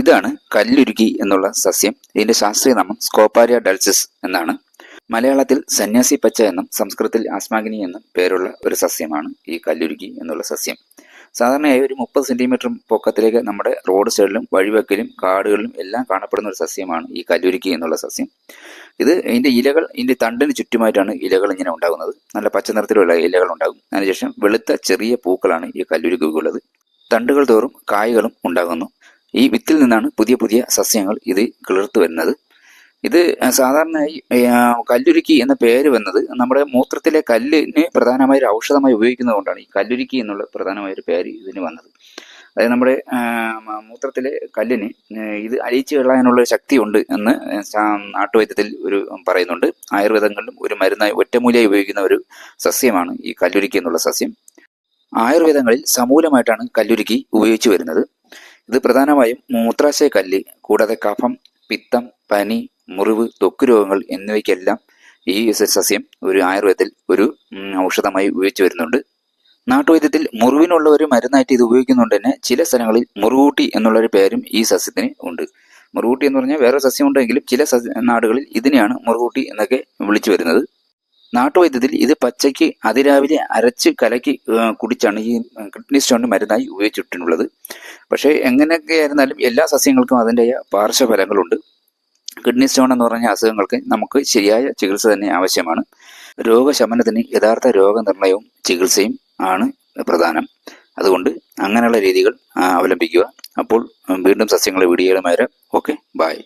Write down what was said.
ഇതാണ് കല്ലുരുക്കി എന്നുള്ള സസ്യം. ഇതിന്റെ ശാസ്ത്രീയ നാമം സ്കോപ്പാരിയ ഡൾസിസ് എന്നാണ്. മലയാളത്തിൽ സന്യാസി പച്ച എന്നും സംസ്കൃതത്തിൽ ആസ്മാഗിനി എന്നും പേരുള്ള ഒരു സസ്യമാണ് ഈ കല്ലുരുക്കി എന്നുള്ള സസ്യം. സാധാരണയായി ഒരു മുപ്പത് സെന്റിമീറ്റർ പൊക്കത്തിലേക്ക് നമ്മുടെ റോഡ് സൈഡിലും വഴിവെക്കലും കാടുകളിലും എല്ലാം കാണപ്പെടുന്ന ഒരു സസ്യമാണ് ഈ കല്ലുരുക്കി എന്നുള്ള സസ്യം. ഇത് ഇതിന്റെ ഇലകൾ ഇതിന്റെ തണ്ടിന് ചുറ്റുമായിട്ടാണ് ഇലകൾ ഇങ്ങനെ ഉണ്ടാകുന്നത്. നല്ല പച്ച നിറത്തിലുള്ള ഇലകൾ ഉണ്ടാകും. അതിനുശേഷം വെളുത്ത ചെറിയ പൂക്കളാണ് ഈ കല്ലുരുക്കുള്ളത് തണ്ടുകൾ തോറും കായ്കളും ഉണ്ടാകുന്നു. ഈ വിത്തിൽ നിന്നാണ് പുതിയ പുതിയ സസ്യങ്ങൾ ഇത് കിളിർത്തു വരുന്നത്. ഇത് സാധാരണയായി കല്ലുരുക്കി എന്ന പേര് വന്നത് നമ്മുടെ മൂത്രത്തിലെ കല്ലിന് പ്രധാനമായി ഒരു ഔഷധമായി ഉപയോഗിക്കുന്നത് കൊണ്ടാണ് ഈ കല്ലുരുക്കി എന്നുള്ള പ്രധാനമായ ഒരു പേര് ഇതിന് വന്നത്. അതായത് നമ്മുടെ മൂത്രത്തിലെ കല്ലിന് ഇത് അലിയിച്ചു കളയാനുള്ള ഒരു ശക്തിയുണ്ട് എന്ന് നാട്ടുവൈദ്യത്തിൽ ഒരു പറയുന്നുണ്ട്. ആയുർവേദങ്ങളിലും ഒരു മരുന്നായി ഒറ്റമൂലിയായി ഉപയോഗിക്കുന്ന ഒരു സസ്യമാണ് ഈ കല്ലുരുക്കി എന്നുള്ള സസ്യം. ആയുർവേദങ്ങളിൽ സമൂലമായിട്ടാണ് കല്ലുരുക്കി ഉപയോഗിച്ചു വരുന്നത്. ഇത് പ്രധാനമായും മൂത്രാശയ കല്ല് കൂടാതെ കഫം പിത്തം പനി മുറിവ് ത്വക്ക് രോഗങ്ങൾ എന്നിവയ്ക്കെല്ലാം ഈ സസ്യം ഒരു ആയുർവേദത്തിൽ ഒരു ഔഷധമായി ഉപയോഗിച്ചു വരുന്നുണ്ട്. നാട്ടുവൈദ്യത്തിൽ മുറിവിനുള്ള ഒരു മരുന്നായിട്ട് ഇത് ഉപയോഗിക്കുന്നുണ്ട് തന്നെ ചില സ്ഥലങ്ങളിൽ മുറുകൂട്ടി എന്നുള്ള ഒരു പേരും ഈ സസ്യത്തിന് ഉണ്ട്. മുറുകൂട്ടി എന്ന് പറഞ്ഞാൽ വേറെ സസ്യം ഉണ്ടെങ്കിലും ചില നാടുകളിൽ ഇതിനെയാണ് മുറുകൂട്ടി എന്നൊക്കെ വിളിച്ചു വരുന്നത്. നാട്ടുവൈദ്യത്തിൽ ഇത് പച്ചയ്ക്ക് അതിരാവിലെ അരച്ച് കലക്കി കുടിച്ചാണ് ഈ കിഡ്നി സ്റ്റോണിന് മരുന്നായി ഉപയോഗിച്ചിട്ടുള്ളത്. പക്ഷേ എങ്ങനെയൊക്കെ ആയിരുന്നാലും എല്ലാ സസ്യങ്ങൾക്കും അതിന്റെ പാർശ്വഫലങ്ങളുണ്ട്. കിഡ്നി സ്റ്റോൺ എന്ന് പറഞ്ഞ അസുഖങ്ങൾക്ക് നമുക്ക് ശരിയായ ചികിത്സ തന്നെ ആവശ്യമാണ്. രോഗശമനത്തിന് യഥാർത്ഥ രോഗനിർണയവും ചികിത്സയും ആണ് പ്രധാനം. അതുകൊണ്ട് അങ്ങനെയുള്ള രീതികൾ അവലംബിക്കുക. അപ്പോൾ വീണ്ടും സസ്യങ്ങളെ വീഡിയോകളുമായി ഓക്കെ ബായ്